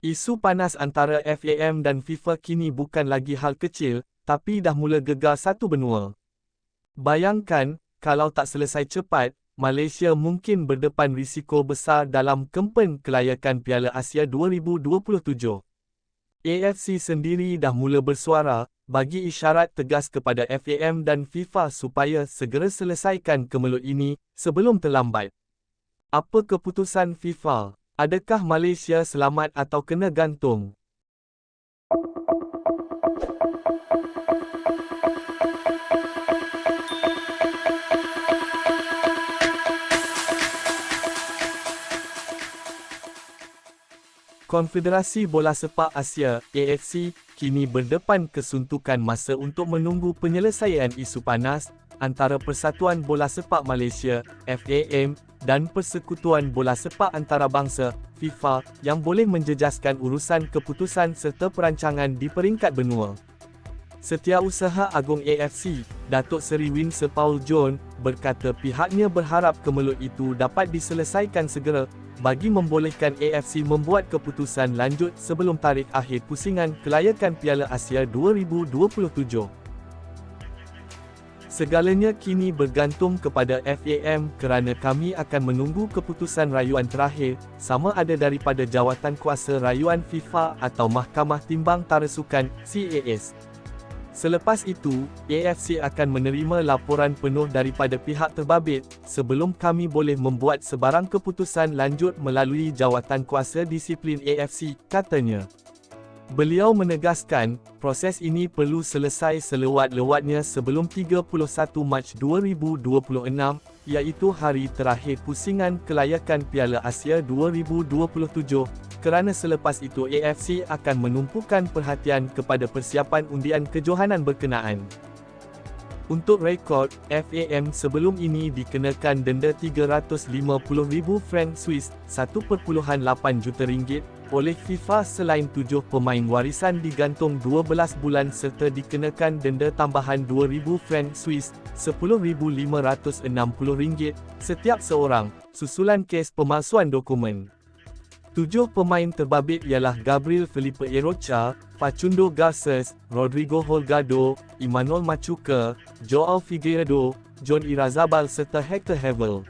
Isu panas antara FAM dan FIFA kini bukan lagi hal kecil, tapi dah mula gegar satu benua. Bayangkan, kalau tak selesai cepat, Malaysia mungkin berdepan risiko besar dalam kempen kelayakan Piala Asia 2027. AFC sendiri dah mula bersuara, bagi isyarat tegas kepada FAM dan FIFA supaya segera selesaikan kemelut ini sebelum terlambat. Apa keputusan FIFA? Adakah Malaysia selamat atau kena gantung? Konfederasi Bola Sepak Asia AFC kini berdepan kesuntukan masa untuk menunggu penyelesaian isu panas antara Persatuan Bola Sepak Malaysia FAM dan Persekutuan Bola Sepak Antarabangsa FIFA yang boleh menjejaskan urusan keputusan serta perancangan di peringkat benua. Setiausaha Agung AFC, Datuk Seri Winsor Paul John, berkata pihaknya berharap kemelut itu dapat diselesaikan segera bagi membolehkan AFC membuat keputusan lanjut sebelum tarikh akhir pusingan kelayakan Piala Asia 2027. Segalanya kini bergantung kepada FAM kerana kami akan menunggu keputusan rayuan terakhir, sama ada daripada jawatan kuasa rayuan FIFA atau Mahkamah Timbang Tarasukan CAS. Selepas itu, AFC akan menerima laporan penuh daripada pihak terbabit sebelum kami boleh membuat sebarang keputusan lanjut melalui jawatan kuasa disiplin AFC, katanya. Beliau menegaskan, proses ini perlu selesai selewat-lewatnya sebelum 31 Mac 2026, iaitu hari terakhir pusingan kelayakan Piala Asia 2027, kerana selepas itu AFC akan menumpukan perhatian kepada persiapan undian kejohanan berkenaan. Untuk rekod, FAM sebelum ini dikenakan denda 350,000 franc Swiss, 1.8 juta ringgit, oleh FIFA selain tujuh pemain warisan digantung 12 bulan serta dikenakan denda tambahan 2,000 franc Swiss, 10,560 ringgit, setiap seorang, susulan kes pemalsuan dokumen. Tujuh pemain terbabit ialah Gabriel Felipe Erocha, Facundo Garces, Rodrigo Holgado, Emmanuel Machuca, Joao Figueiredo, John Irazabal serta Hector Hevel.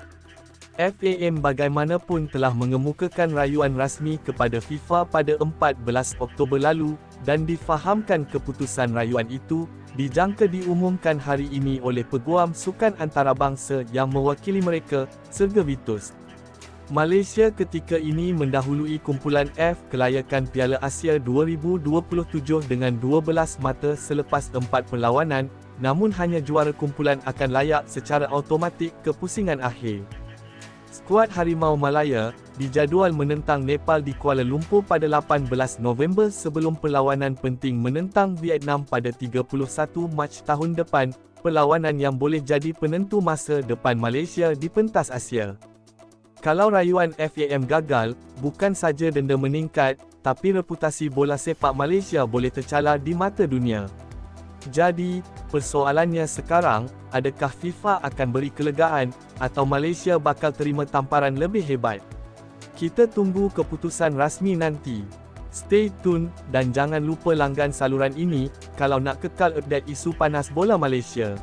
FAM bagaimanapun telah mengemukakan rayuan rasmi kepada FIFA pada 14 Oktober lalu dan difahamkan keputusan rayuan itu dijangka diumumkan hari ini oleh Peguam Sukan Antarabangsa yang mewakili mereka, Serga Vitus. Malaysia ketika ini mendahului kumpulan F kelayakan Piala Asia 2027 dengan 12 mata selepas 4 perlawanan, namun hanya juara kumpulan akan layak secara automatik ke pusingan akhir. Skuad Harimau Malaya dijadual menentang Nepal di Kuala Lumpur pada 18 November sebelum perlawanan penting menentang Vietnam pada 31 Mac tahun depan, perlawanan yang boleh jadi penentu masa depan Malaysia di pentas Asia. Kalau rayuan FAM gagal, bukan saja denda meningkat, tapi reputasi bola sepak Malaysia boleh tercalar di mata dunia. Jadi, persoalannya sekarang, adakah FIFA akan beri kelegaan, atau Malaysia bakal terima tamparan lebih hebat? Kita tunggu keputusan rasmi nanti. Stay tune, dan jangan lupa langgan saluran ini, kalau nak kekal update isu panas bola Malaysia.